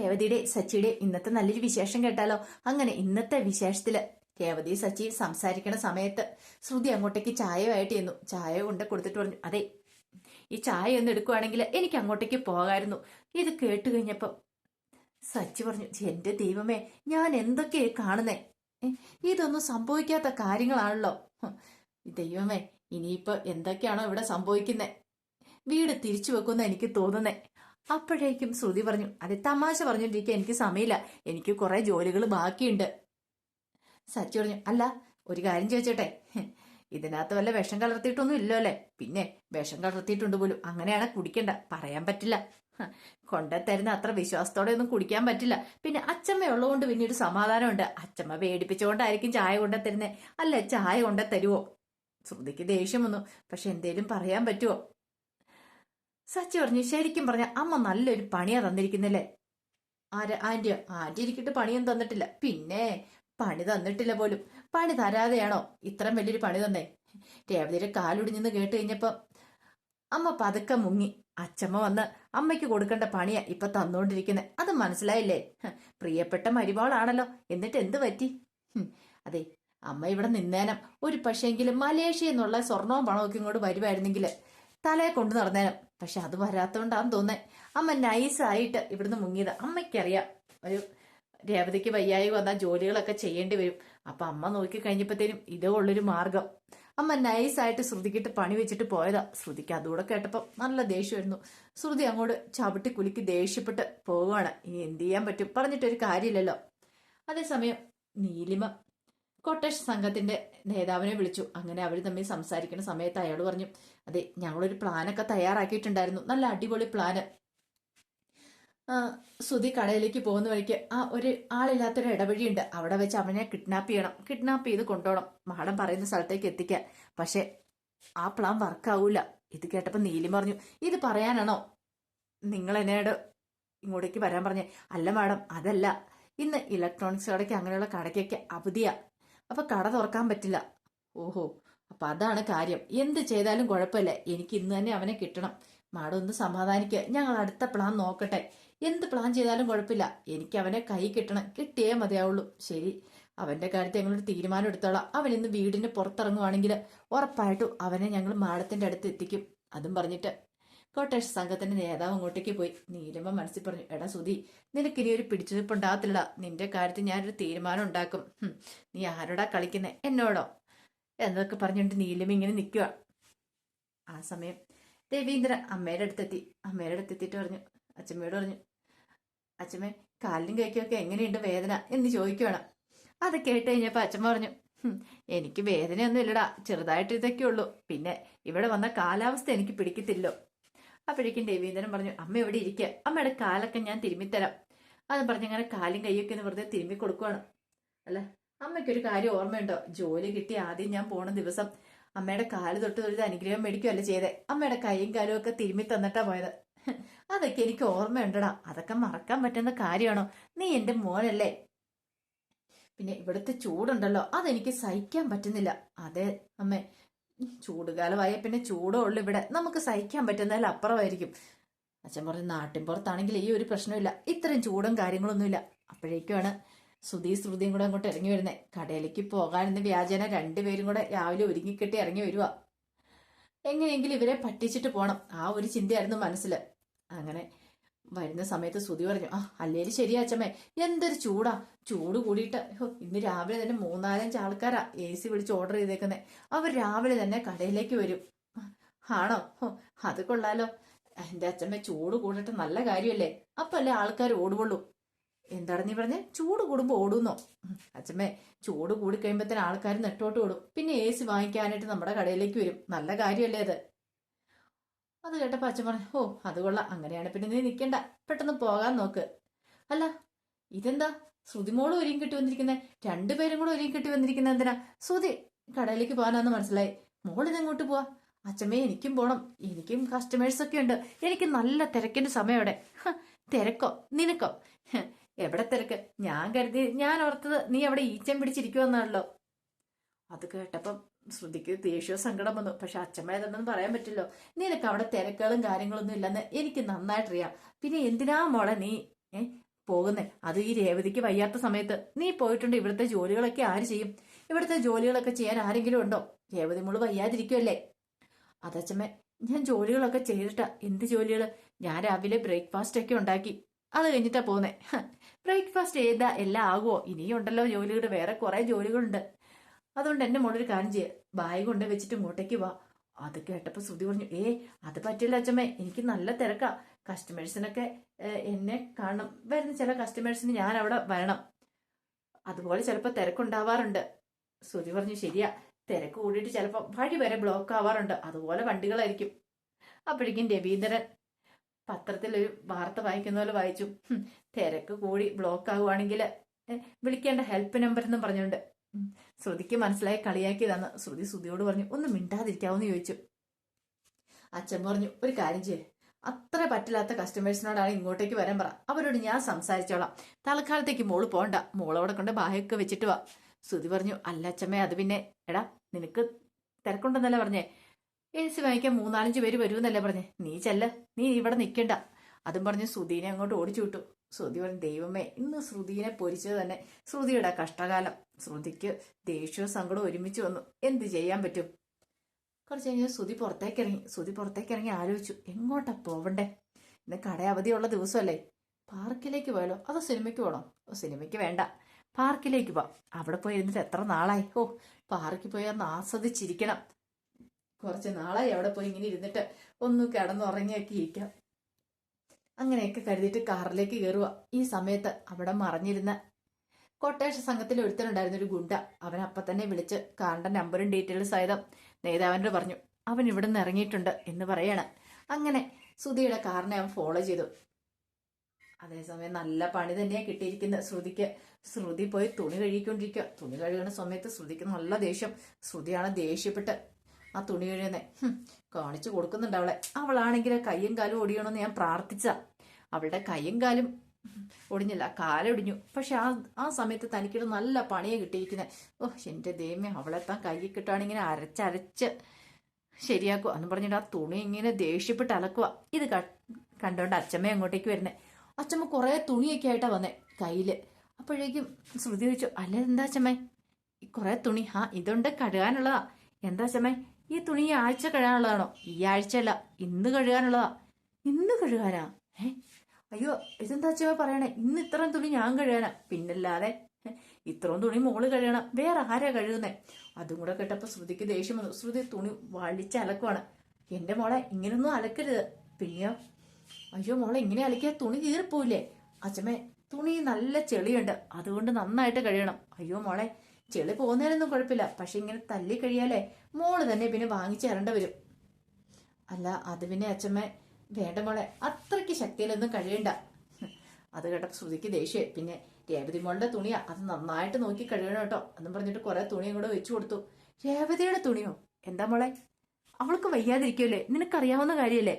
രേവതിയുടെ സച്ചിയുടെ ഇന്നത്തെ നല്ലൊരു വിശേഷം കേട്ടാലോ? അങ്ങനെ ഇന്നത്തെ വിശേഷത്തിൽ രേവതി സച്ചി സംസാരിക്കണ സമയത്ത് ശ്രുതി അങ്ങോട്ടേക്ക് ചായയായിട്ട് ചെന്നു. ചായ കൊണ്ട് കൊടുത്തിട്ട് പറഞ്ഞു അതെ ഈ ചായ ഒന്ന് എടുക്കുവാണെങ്കിൽ എനിക്ക് അങ്ങോട്ടേക്ക് പോകായിരുന്നു. ഇത് കേട്ട് കഴിഞ്ഞപ്പോ സച്ചി പറഞ്ഞു എന്റെ ദൈവമേ ഞാൻ എന്തൊക്കെ കാണുന്നേ? ഇതൊന്നും സംഭവിക്കാത്ത കാര്യങ്ങളാണല്ലോ. ദൈവമേ ഇനിയിപ്പോ എന്തൊക്കെയാണോ ഇവിടെ സംഭവിക്കുന്നേ? വീട് തിരിച്ചു വെക്കുന്ന എനിക്ക് തോന്നുന്നേ. അപ്പോഴേക്കും ശ്രുതി പറഞ്ഞു അതെ തമാശ പറഞ്ഞോണ്ടിരിക്കാൻ എനിക്ക് സമയമില്ല. എനിക്ക് കുറെ ജോലികൾ ബാക്കിയുണ്ട്. സച്ചി പറഞ്ഞു അല്ല ഒരു കാര്യം ചോദിച്ചോട്ടെ. ഇതിനകത്ത് വല്ല വിഷം കലർത്തിയിട്ടൊന്നും ഇല്ലോ അല്ലേ? പിന്നെ വിഷം കലർത്തിയിട്ടുണ്ട് പോലും. അങ്ങനെയാണ് കുടിക്കണ്ട. പറയാൻ പറ്റില്ല. ഹ, കൊണ്ടുതരുന്ന അത്ര വിശ്വാസത്തോടെ ഒന്നും കുടിക്കാൻ പറ്റില്ല. പിന്നെ അച്ചമ്മ ഉള്ളതുകൊണ്ട് പിന്നെ ഒരു സമാധാനമുണ്ട്. അച്ചമ്മ പേടിപ്പിച്ചുകൊണ്ടായിരിക്കും ചായ കൊണ്ടുതരുന്നേ അല്ല ചായ കൊണ്ടു തരുവോ ശ്രുതിക്ക് ദേഷ്യം വന്നു. പക്ഷെ എന്തേലും പറയാൻ പറ്റുമോ സച്ചി പറഞ്ഞു ശരിക്കും പറഞ്ഞ അമ്മ നല്ലൊരു പണിയാ തന്നിരിക്കുന്നില്ലേ? ആര്? ആന്റിയോ? ആന്റി ഇരിക്കിട്ട് പണിയും തന്നിട്ടില്ല. പിന്നെ പണി തന്നിട്ടില്ല പോലും. പണി തരാതെയാണോ ഇത്രയും വലിയൊരു പണി തന്നേ? രേവതിയുടെ കാലൊടിഞ്ഞെന്ന് കേട്ട് കഴിഞ്ഞപ്പം അമ്മ പതുക്കെ മുങ്ങി. അച്ചമ്മ വന്ന് അമ്മയ്ക്ക് കൊടുക്കേണ്ട പണിയാ ഇപ്പൊ തന്നുകൊണ്ടിരിക്കുന്നത് അത് മനസ്സിലായില്ലേ? പ്രിയപ്പെട്ട മരുമോളാണല്ലോ. എന്നിട്ട് എന്ത് പറ്റി? അതെ അമ്മ ഇവിടെ നിന്നേനം. ഒരു പക്ഷേങ്കിലും മലേഷ്യ എന്നുള്ള സ്വർണവും പണമൊക്കെ ഇങ്ങോട്ട് വരുമായിരുന്നെങ്കിൽ തലയെ കൊണ്ടു നടന്നേനും. പക്ഷെ അത് വരാത്തോണ്ടാന്ന് തോന്നേ. അമ്മ നൈസായിട്ട് ഇവിടുന്ന് മുങ്ങിയത്. അമ്മയ്ക്കറിയാം. ഒരു രേവതിക്ക് വയ്യായി വന്നാൽ ജോലികളൊക്കെ ചെയ്യേണ്ടി വരും. അപ്പൊ അമ്മ നോക്കി കഴിഞ്ഞപ്പോഴത്തേനും ഇതേ ഉള്ളൊരു മാർഗം. അമ്മ നൈസായിട്ട് ശ്രുതിക്കിട്ട് പണി വെച്ചിട്ട് പോയതാ. ശ്രുതിക്ക് അതുകൂടെ കേട്ടപ്പോൾ നല്ല ദേഷ്യമായിരുന്നു. ശ്രുതി അങ്ങോട്ട് ചവിട്ടി കുലുക്കി ദേഷ്യപ്പെട്ട് പോവുകയാണ്. ഇനി എന്ത് ചെയ്യാൻ പറ്റും? പറഞ്ഞിട്ടൊരു കാര്യമില്ലല്ലോ. അതേസമയം നീലിമ കൊട്ടേഷ് സംഘത്തിന്റെ നേതാവിനെ വിളിച്ചു. അങ്ങനെ അവർ തമ്മിൽ സംസാരിക്കുന്ന സമയത്ത് അയാൾ പറഞ്ഞു അതെ ഞങ്ങളൊരു പ്ലാനൊക്കെ തയ്യാറാക്കിയിട്ടുണ്ടായിരുന്നു. നല്ല അടിപൊളി പ്ലാന്. സുധി കടയിലേക്ക് പോകുന്ന വഴിക്ക് ആ ഒരു ആളില്ലാത്തൊരു ഇടവഴിയുണ്ട്. അവിടെ വെച്ച് അവനെ കിഡ്നാപ്പ് ചെയ്യണം. കിഡ്നാപ്പ് ചെയ്ത് കൊണ്ടുപോകണം മാഡം പറയുന്ന സ്ഥലത്തേക്ക് എത്തിക്കാൻ. പക്ഷെ ആ പ്ലാൻ വർക്കാവൂല ഇത് കേട്ടപ്പോ നീലിം പറഞ്ഞു ഇത് പറയാനാണോ? നിങ്ങൾ എന്നോട് ഇങ്ങോട്ടേക്ക് വരാൻ പറഞ്ഞേ. അല്ല മാഡം അതല്ല. ഇന്ന് ഇലക്ട്രോണിക്സ് കടയ്ക്ക് അങ്ങനെയുള്ള കടയ്ക്കൊക്കെ അവധിയാ. അപ്പൊ കട തുറക്കാൻ പറ്റില്ല. ഓഹോ അപ്പൊ അതാണ് കാര്യം. എന്ത് ചെയ്താലും കുഴപ്പമില്ല. എനിക്ക് ഇന്ന് തന്നെ അവനെ കിട്ടണം. മാഡം ഒന്ന് സമാധാനിക്കുക ഞങ്ങൾ അടുത്ത പ്ലാൻ നോക്കട്ടെ. എന്ത് പ്ലാൻ ചെയ്താലും കുഴപ്പമില്ല. എനിക്ക് അവനെ കൈ കിട്ടണം. കിട്ടിയേ മതിയാവുള്ളൂ. ശരി. അവന്റെ കാര്യത്തിൽ ഞങ്ങളൊരു തീരുമാനം എടുത്തോളാം. അവൻ ഇന്ന് വീടിന് പുറത്തിറങ്ങുവാണെങ്കിൽ ഉറപ്പായിട്ടും അവനെ ഞങ്ങൾ മാഡത്തിന്റെ അടുത്ത് എത്തിക്കും. അതും പറഞ്ഞിട്ട് കോട്ടേഷ് സംഘത്തിന്റെ നേതാവ് അങ്ങോട്ടേക്ക് പോയി. നീലമ്മ മനസ്സിൽ പറഞ്ഞു എടാ സുധി നിനക്ക് ഇനി ഒരു പിടിച്ചുനിപ്പുണ്ടാകത്തില്ല നിന്റെ കാര്യത്തിൽ ഞാനൊരു തീരുമാനം ഉണ്ടാക്കും. നീ ആരോടാ കളിക്കുന്നേ? എന്നോടോ? എന്നൊക്കെ പറഞ്ഞുകൊണ്ട് നീലമ്മ ഇങ്ങനെ നിൽക്കുക ആ സമയം രവീന്ദ്ര അമ്മയുടെ അടുത്തെത്തി. അമ്മയുടെ അടുത്തെത്തിയിട്ട് പറഞ്ഞു അച്ഛമ്മയോട് പറഞ്ഞു അച്ഛമ്മ കാലിനും കൈക്കൊക്കെ എങ്ങനെയുണ്ട് വേദന? എന്ന് ചോദിക്കുവാണ്. അത് കേട്ട് കഴിഞ്ഞപ്പോൾ അച്ഛമ്മ പറഞ്ഞു എനിക്ക് വേദനയൊന്നും ഇല്ലടാ ചെറുതായിട്ട് ഇതൊക്കെ ഉള്ളൂ പിന്നെ ഇവിടെ വന്ന കാലാവസ്ഥ എനിക്ക് പിടിക്കത്തില്ലോ. അപ്പോഴേക്കും രവീന്ദ്രൻ പറഞ്ഞു അമ്മ ഇവിടെ ഇരിക്കുക അമ്മയുടെ കാലൊക്കെ ഞാൻ തിരുമ്മിത്തരാം. അത് പറഞ്ഞ് അങ്ങനെ കാലും കൈയൊക്കെ ഒന്ന് വെറുതെ തിരുമ്മി കൊടുക്കുവാണ്. അല്ല? അമ്മയ്ക്കൊരു കാര്യം ഓർമ്മയുണ്ടോ? ജോലി കിട്ടി ആദ്യം ഞാൻ പോണ ദിവസം അമ്മയുടെ കാൽ തൊട്ട് ഒരു അനുഗ്രഹം മേടിക്കുകയല്ല ചെയ്തേ? അമ്മയുടെ കൈയും കാലും ഒക്കെ തിരുമ്മി തന്നിട്ടാ പോയത്. അതൊക്കെ എനിക്ക് ഓർമ്മയുണ്ടടാ. അതൊക്കെ മറക്കാൻ പറ്റുന്ന കാര്യമാണോ? നീ എന്റെ മോനല്ലേ. പിന്നെ ഇവിടുത്തെ ചൂടുണ്ടല്ലോ. അതെനിക്ക് സഹിക്കാൻ പറ്റുന്നില്ല. അതെ അമ്മേ. ചൂടുകാലമായ പിന്നെ ചൂടേ ഉള്ളു ഇവിടെ. നമുക്ക് സഹിക്കാൻ പറ്റുന്നതിൽ അപ്പുറമായിരിക്കും. അച്ഛൻ പറഞ്ഞു നാട്ടിൻ പുറത്താണെങ്കിൽ ഈ ഒരു പ്രശ്നമില്ല. ഇത്രയും ചൂടും കാര്യങ്ങളൊന്നുമില്ല. അപ്പോഴേക്കുമാണ് ശ്രുതി ശ്രുതിയും കൂടെ അങ്ങോട്ട് ഇറങ്ങി വരുന്നത് കടയിലേക്ക് പോകാനെന്ന് വ്യാജന രണ്ടുപേരും കൂടെ രാവിലെ ഒരുങ്ങിക്കെട്ടി ഇറങ്ങി വരുക എങ്ങനെയെങ്കിലും ഇവരെ പറ്റിച്ചിട്ട് പോണം. ആ ഒരു ചിന്തയായിരുന്നു മനസ്സിൽ അങ്ങനെ വരുന്ന സമയത്ത് ശ്രുതി പറഞ്ഞു ആ അല്ലേലും ശരിയാ അച്ഛമ്മേ. എന്തൊരു ചൂടാ. ചൂട് കൂടിയിട്ട് ഇന്ന് രാവിലെ തന്നെ മൂന്നാലഞ്ച് ആൾക്കാരാ എ സി വിളിച്ച് ഓർഡർ ചെയ്തേക്കുന്നത് അവർ രാവിലെ തന്നെ കടയിലേക്ക് വരും. ആണോ? അത് കൊള്ളാലോ. എന്റെ അച്ഛമ്മ ചൂട് കൂടിയിട്ട് നല്ല കാര്യമല്ലേ അപ്പല്ലേ ആൾക്കാർ ഓടുവുള്ളൂ. എന്താണ് നീ പറഞ്ഞേ? ചൂട് കൂടുമ്പോ ഓടുന്നോ? അച്ഛമ്മേ ചൂട് കൂടി കഴിയുമ്പോഴത്തേന് ആൾക്കാർ നെട്ടോട്ട് ഓടും. പിന്നെ എ സി വാങ്ങിക്കാനായിട്ട് നമ്മുടെ കടയിലേക്ക് വരും. നല്ല കാര്യമല്ലേ അത്. അത് കേട്ടപ്പോൾ അച്ഛൻ പറഞ്ഞു ഓ അത് കൊള്ളാം. അങ്ങനെയാണ് പിന്നെ നീ നിൽക്കണ്ട പെട്ടെന്ന് പോകാൻ നോക്ക്. അല്ല ഇതെന്താ? ശ്രുതിമോളും ഒരുങ്ങി കിട്ടി വന്നിരിക്കുന്നത് രണ്ടുപേരും കൂടെ ഒരുങ്ങി കെട്ടി വന്നിരിക്കുന്നത് എന്തിനാ? ശ്രുതി കടയിലേക്ക് പോകാനാന്ന് മനസ്സിലായി. മോളിത് അങ്ങോട്ട് പോവാ? അച്ഛമ്മേ എനിക്കും പോണം. എനിക്കും കസ്റ്റമേഴ്സ് ഒക്കെ ഉണ്ട്. എനിക്ക് നല്ല തിരക്കിന്റെ സമയം അവിടെ തിരക്കോ? നിനക്കോ? എവിടെ തിരക്ക്? ഞാൻ കരുതി ഞാൻ ഓർത്തത് നീ അവിടെ ഈച്ചം പിടിച്ചിരിക്കുമെന്നാണല്ലോ അത് കേട്ടപ്പം ശ്രുതിക്ക് ദേഷ്യവും സങ്കടം വന്നു. പക്ഷെ അച്ഛമ്മ പറയാൻ പറ്റില്ലോ. നിനക്ക് അവിടെ തിരക്കുകളും കാര്യങ്ങളൊന്നും ഇല്ലെന്ന് എനിക്ക് നന്നായിട്ടറിയാം. പിന്നെ എന്തിനാ മോളെ നീ ഏ പോകുന്നേ? അത് ഈ രേവതിക്ക് വയ്യാത്ത സമയത്ത്. നീ പോയിട്ടുണ്ട് ഇവിടുത്തെ ജോലികളൊക്കെ ആര് ചെയ്യും? ഇവിടുത്തെ ജോലികളൊക്കെ ചെയ്യാൻ ആരെങ്കിലും ഉണ്ടോ? രേവതി മോൾ വയ്യാതിരിക്കുമല്ലേ അതച്ഛമ്മ ഞാൻ ജോലികളൊക്കെ ചെയ്തിട്ടാ. എന്ത് ജോലികൾ ഞാൻ രാവിലെ ബ്രേക്ക്ഫാസ്റ്റ് ഒക്കെ ഉണ്ടാക്കി. അത് കഴിഞ്ഞിട്ടാ പോന്നെ. ബ്രേക്ക്ഫാസ്റ്റ് ചെയ്താ എല്ലാം ആകുമോ ഇനിയും ഉണ്ടല്ലോ ജോലികൾ വേറെ കുറെ ജോലികളുണ്ട്. അതുകൊണ്ട് എന്റെ മോളൊരു കാര്യം ചെയ്യുക ബാഗ് കൊണ്ട് വെച്ചിട്ട് ഇങ്ങോട്ടേക്ക് വാ. അത് കേട്ടപ്പോ ശ്രുതി പറഞ്ഞു ഏ അത് പറ്റില്ല അച്ഛമ്മേ എനിക്ക് നല്ല തിരക്കാ. കസ്റ്റമേഴ്സിനൊക്കെ എന്നെ കാണണം. വരുന്ന ചില കസ്റ്റമേഴ്സിന് ഞാൻ അവിടെ വരണം. അതുപോലെ ചിലപ്പോൾ തിരക്കുണ്ടാവാറുണ്ട്. ശ്രുതി പറഞ്ഞു ശരിയാ. തിരക്ക് കൂടിയിട്ട് ചിലപ്പോൾ വഴി വരെ ബ്ലോക്ക് ആവാറുണ്ട്. അതുപോലെ വണ്ടികളായിരിക്കും. അപ്പോഴേക്കും രവീന്ദ്രൻ പത്രത്തിലൊരു വാർത്ത വായിക്കുന്ന പോലെ വായിച്ചു. തിരക്ക് കൂടി ബ്ലോക്ക് ആവുകയാണെങ്കിൽ വിളിക്കേണ്ട ഹെൽപ്പ് നമ്പർ എന്നും പറഞ്ഞുകൊണ്ട്. ശ്രുതിക്ക് മനസ്സിലായി കളിയാക്കിയതാണ് ശ്രുതി ശ്രുതിയോട് പറഞ്ഞു ഒന്ന് മിണ്ടാതിരിക്കാവെന്ന് ചോദിച്ചു. അച്ഛൻ പറഞ്ഞു ഒരു കാര്യം ചെയ്യേ. അത്ര പറ്റില്ലാത്ത കസ്റ്റമേഴ്സിനോടാണ് ഇങ്ങോട്ടേക്ക് വരാൻ പറ. അവരോട് ഞാൻ സംസാരിച്ചോളാം. തൽക്കാലത്തേക്ക് മോൾ പോണ്ട. മോളവിടെ കൊണ്ട് ബാഹ്യൊക്കെ വെച്ചിട്ട് വാ. ശ്രുതി പറഞ്ഞു അല്ല അച്ഛമ്മേ അത് പിന്നെ എടാ നിനക്ക് തിരക്കുണ്ടെന്നല്ല പറഞ്ഞേ? എ സി വാങ്ങിക്കാൻ മൂന്നാലഞ്ച് പേര് വരുമെന്നല്ലേ പറഞ്ഞേ? നീ ചെല്ല. നീ ഇവിടെ നിൽക്കണ്ട അതും പറഞ്ഞ് സുധീനെ അങ്ങോട്ട് ഓടിച്ചു വിട്ടു ശ്രുതി പറഞ്ഞു ദൈവമേ ഇന്ന് ശ്രുതിനെ പൊരിച്ചത് തന്നെ ശ്രുതിയുടെ കഷ്ടകാലം. ശ്രുതിക്ക് ദേഷ്യവും സങ്കടവും ഒരുമിച്ച് വന്നു. എന്ത് ചെയ്യാൻ പറ്റും? കുറച്ച് കഴിഞ്ഞ് ശ്രുതി പുറത്തേക്ക് ഇറങ്ങി ശ്രുതി പുറത്തേക്ക് ഇറങ്ങി ആലോചിച്ചു എങ്ങോട്ടാ പോവണ്ടേ? ഇന്ന് കട അവധിയുള്ള ദിവസമല്ലേ. പാർക്കിലേക്ക് പോയാലോ? അതോ സിനിമയ്ക്ക് പോകണോ ഓ സിനിമയ്ക്ക് വേണ്ട. പാർക്കിലേക്ക് പോവാം. അവിടെ പോയി ഇരുന്നിട്ട് എത്ര നാളായി? ഓ പാർക്കിൽ പോയി ഒന്ന് ആസ്വദിച്ചിരിക്കണം. കുറച്ച് നാളായി അവിടെ പോയി ഇങ്ങനെ ഇരുന്നിട്ട് ഒന്ന് കിടന്നുറങ്ങിയൊക്കെ ഇരിക്കാം. അങ്ങനെയൊക്കെ കരുതിയിട്ട് കാറിലേക്ക് കയറുക ഈ സമയത്ത് അവിടെ മറിഞ്ഞിരുന്ന കൊട്ടേഷൻ സംഘത്തിൽ ഒരുത്തനുണ്ടായിരുന്ന ഒരു ഗുണ്ട. അവൻ അപ്പം തന്നെ വിളിച്ച് കാറിന്റെ നമ്പറും ഡീറ്റെയിൽസ് സഹിതം നേതാവിനോട് പറഞ്ഞു അവൻ ഇവിടെ നിന്ന് ഇറങ്ങിയിട്ടുണ്ട് എന്ന് പറയാണ്. അങ്ങനെ സുധിയുടെ കാറിനെ അവൻ ഫോളോ ചെയ്തു. അതേസമയം നല്ല പണി തന്നെയാണ് കിട്ടിയിരിക്കുന്നത് ശ്രുതിക്ക്. ശ്രുതി പോയി തുണി കഴുകിക്കൊണ്ടിരിക്കുക തുണി കഴുകുന്ന സമയത്ത് ശ്രുതിക്ക് നല്ല ദേഷ്യം. ശ്രുതിയാണ് ദേഷ്യപ്പെട്ട് ആ തുണി കഴുകുന്നേ കാണിച്ചു കൊടുക്കുന്നുണ്ട് അവളെ. അവളാണെങ്കിൽ കയ്യും കാലും ഓടിയണമെന്ന് ഞാൻ പ്രാർത്ഥിച്ച അവളുടെ കൈയും കാലും ഒടിഞ്ഞില്ല കാലൊടിഞ്ഞു. പക്ഷെ ആ ആ സമയത്ത് തനിക്കൊരു നല്ല പണിയെ കിട്ടിയിരിക്കുന്നത് ഓ എന്റെ ദൈവമേ അവളെ താൻ കൈ കിട്ടുകയാണെങ്കിൽ അരച്ചരച്ച് ശരിയാക്കുക എന്ന് പറഞ്ഞിട്ട് ആ തുണി ഇങ്ങനെ ദേഷ്യപ്പെട്ട് അലക്കുക ഇത് കണ്ടോണ്ട് അച്ഛമ്മ അങ്ങോട്ടേക്ക് വരുന്നേ. അച്ഛമ്മ കുറേ തുണിയൊക്കെ ആയിട്ടാ വന്നേ കയ്യിൽ. അപ്പോഴേക്കും ശ്രുതി വെച്ചു അല്ല എന്താ അച്ഛമ്മേ കുറേ തുണി ആ ഇതുണ്ട് കഴുകാനുള്ളതാ. എന്താ അച്ഛമ്മേ ഈ തുണി ഈ ആഴ്ച കഴുകാനുള്ളതാണോ? ഈ ആഴ്ച അല്ല ഇന്ന് കഴുകാനുള്ളതാ. ഇന്ന് കഴുകാനാ? ഏ? അയ്യോ ഇതെന്താ അച്ഛമ്മ പറയണേ ഇന്ന് ഇത്രയും തുണി ഞാൻ കഴുകാനാ. പിന്നല്ലാതെ ഇത്രയും തുണി മോൾ കഴുകണം. വേറെ ആരാ കഴുകുന്നേ? അതും കൂടെ കേട്ടപ്പോ ശ്രുതിക്ക് ദേഷ്യം വന്നു. ശ്രുതി തുണി വളിച്ച് അലക്കുവാണ്. എന്റെ മോളെ ഇങ്ങനൊന്നും അലക്കരുത്. പിന്നെയോ അയ്യോ മോളെ ഇങ്ങനെ അലക്കിയാൽ തുണി കീറിപ്പോയില്ലേ അച്ഛമ്മേ തുണി നല്ല ചെളിയുണ്ട്. അതുകൊണ്ട് നന്നായിട്ട് കഴിയണം അയ്യോ മോളെ ചെളി പോകുന്നതിനൊന്നും കുഴപ്പമില്ല. പക്ഷെ ഇങ്ങനെ തല്ലി കഴിയാലേ മോൾ തന്നെ പിന്നെ വാങ്ങിച്ചു തരേണ്ട വരും. അല്ല അത് പിന്നെ അച്ഛമ്മ വേണ്ട മോളെ അത്രയ്ക്ക് ശക്തിയിലൊന്നും കഴിയണ്ട. അത് കേട്ടപ്പോൾ ശ്രുതിക്ക് ദേഷ്യം പിന്നെ രേവതി മോളുടെ തുണിയാ അത് നന്നായിട്ട് നോക്കി കഴുകണം കേട്ടോ. എന്നും പറഞ്ഞിട്ട് കുറെ തുണിയും കൂടെ വെച്ചു കൊടുത്തു. രേവതിയുടെ തുണിയോ? എന്താ മോളെ? അവൾക്ക് വയ്യാതിരിക്കുമല്ലേ നിനക്കറിയാവുന്ന കാര്യമല്ലേ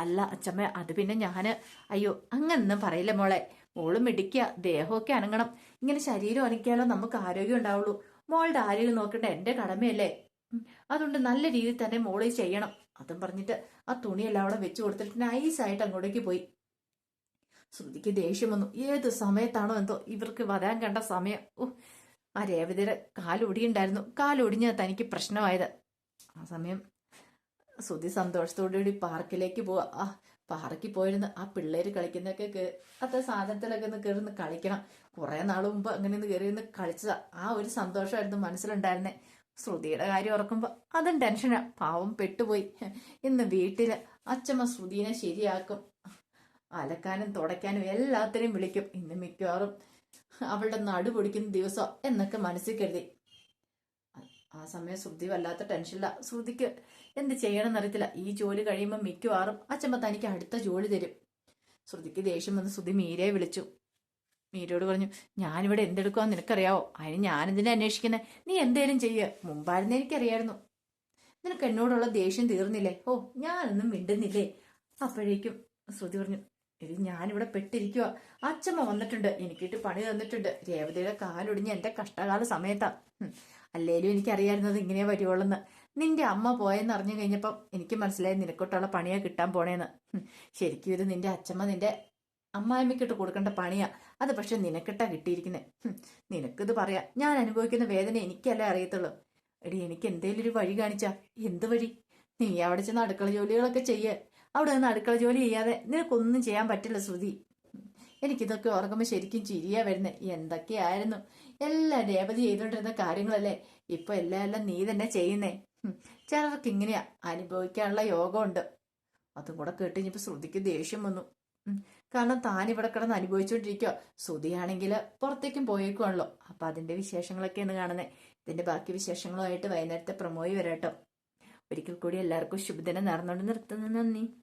അല്ല അച്ഛമ്മ അത് പിന്നെ ഞാൻ. അയ്യോ അങ്ങനൊന്നും പറയില്ല മോളെ. മോൾ മിടിക്കുക ദേഹമൊക്കെ അനങ്ങണം. ഇങ്ങനെ ശരീരം അനക്കിയാലോ നമുക്ക് ആരോഗ്യം ഉണ്ടാവുള്ളൂ. മോളുടെ ആരോഗ്യം നോക്കേണ്ട എന്റെ കടമയല്ലേ? അതുകൊണ്ട് നല്ല രീതിയിൽ തന്നെ മോൾ ചെയ്യണം. അതും പറഞ്ഞിട്ട് ആ തുണിയെല്ലാം അവിടെ വെച്ചു കൊടുത്തിട്ട് നൈസായിട്ട് അങ്ങോട്ടേക്ക് പോയി. ശ്രുതിക്ക് ദേഷ്യം വന്നു. ഏത് സമയത്താണോ എന്തോ ഇവർക്ക് വരാൻ കണ്ട സമയം. ഓ ആ രേവതിയുടെ കാലൊടിയുണ്ടായിരുന്നു. കാലൊടിഞ്ഞ തനിക്ക് പ്രശ്നമായത്. ആ സമയം ശ്രുതി സന്തോഷത്തോടുകൂടി പാർക്കിലേക്ക് പോവാ. ആ പാർക്കിൽ പോയിരുന്ന് ആ പിള്ളേര് കളിക്കുന്നൊക്കെ അത്ര സാധനത്തിലൊക്കെ ഒന്ന് കയറി കളിക്കണം. കുറെ നാൾ മുമ്പ് അങ്ങനെ ഒന്ന് കയറി ഒന്ന് കളിച്ചതാ. ആ ഒരു സന്തോഷമായിരുന്നു മനസ്സിലുണ്ടായിരുന്നേ. ശ്രുതിയുടെ കാര്യം ഓർക്കുമ്പോൾ അതും ടെൻഷനാ. പാവം പെട്ടുപോയി. ഇന്ന് വീട്ടിൽ അച്ഛമ്മ ശ്രുതിനെ ശരിയാക്കും. അലക്കാനും തുടയ്ക്കാനും എല്ലാത്തിനെയും വിളിക്കും. ഇന്ന് മിക്കവാറും അവളുടെ നടുപൊടിക്കുന്ന ദിവസം എന്നൊക്കെ മനസ്സിൽ കരുതി. ആ സമയം ശ്രുതി വല്ലാത്ത ടെൻഷനില്ല ശ്രുതിക്ക് എന്ത് ചെയ്യണമെന്ന് അറിയത്തില്ല ഈ ജോലി കഴിയുമ്പോൾ മിക്കവാറും അച്ഛമ്മ തനിക്ക് അടുത്ത ജോലി തരും. ശ്രുതിക്ക് ദേഷ്യം വന്ന് ശ്രുതി മീരയെ വിളിച്ചു. മീരയോട് പറഞ്ഞു ഞാനിവിടെ എന്തെടുക്കുവാന്ന് നിനക്കറിയാവോ? അതിന് ഞാനെന്തിനാ അന്വേഷിക്കുന്നത് നീ എന്തേലും ചെയ്യ. മുമ്പായിരുന്നു എനിക്കറിയായിരുന്നു. നിനക്ക് എന്നോടുള്ള ദേഷ്യം തീർന്നില്ലേ? ഓ ഞാനൊന്നും മിണ്ടുന്നില്ലേ? അപ്പോഴേക്കും ശ്രുതി പറഞ്ഞു ഇത് ഞാനിവിടെ പെട്ടിരിക്കുക അച്ഛമ്മ വന്നിട്ടുണ്ട്. എനിക്കിട്ട് പണി തന്നിട്ടുണ്ട്. രേവതിയുടെ കാലൊടിഞ്ഞ് എന്റെ കഷ്ടകാല സമയത്താ. അല്ലേലും എനിക്കറിയായിരുന്നത് ഇങ്ങനെ വരുവുള്ളെന്ന് നിന്റെ അമ്മ പോയെന്ന് അറിഞ്ഞു കഴിഞ്ഞപ്പം എനിക്ക് മനസ്സിലായി നിനക്കോട്ടുള്ള പണിയാ കിട്ടാൻ പോണേന്ന്. ശരിക്കും ഇത് നിന്റെ അച്ഛമ്മ നിന്റെ അമ്മായിമ്മക്കിട്ട് കൊടുക്കേണ്ട പണിയാ. അത് പക്ഷെ നിനക്കിട്ടാ കിട്ടിയിരിക്കുന്നത് നിനക്കിത് പറയാ. ഞാൻ അനുഭവിക്കുന്ന വേദന എനിക്കല്ലേ അറിയത്തുള്ളൂ. എടി എനിക്ക് എന്തേലും ഒരു വഴി കാണിച്ചാ. എന്ത് വഴി? നീ അവിടെ ചെന്ന് അടുക്കള ജോലികളൊക്കെ ചെയ്യേ. അവിടെ നിന്ന് അടുക്കള ജോലി ചെയ്യാതെ നിനക്കൊന്നും ചെയ്യാൻ പറ്റില്ല ശ്രുതി. എനിക്കിതൊക്കെ ഓർക്കുമ്പോൾ ശരിക്കും ചിരിയാ വരുന്നത് എന്തൊക്കെയായിരുന്നു? എല്ലാം രേവതി ചെയ്തുകൊണ്ടിരുന്ന കാര്യങ്ങളല്ലേ. ഇപ്പൊ എല്ലാം എല്ലാം നീ തന്നെ ചെയ്യുന്നേ. ചിലർക്ക് ഇങ്ങനെയാ അനുഭവിക്കാനുള്ള യോഗമുണ്ട്. അതും കൂടെ കേട്ട് ഇനിയിപ്പോ ശ്രുതിക്ക് ദേഷ്യം വന്നു. കാരണം താൻ ഇവിടെ കിടന്ന് അനുഭവിച്ചുകൊണ്ടിരിക്കുക ശ്രുതിയാണെങ്കിൽ പുറത്തേക്കും പോയേക്കുവാണല്ലോ. അപ്പൊ അതിന്റെ വിശേഷങ്ങളൊക്കെയാണ് കാണുന്നത് ഇതിന്റെ ബാക്കി വിശേഷങ്ങളുമായിട്ട് വൈകുന്നേരത്തെ പ്രമോയി വരാട്ടോ. ഒരിക്കൽ കൂടി എല്ലാവർക്കും ശുഭദിനം നേർന്നുകൊണ്ട് നിർത്തുന്നു. നന്ദി.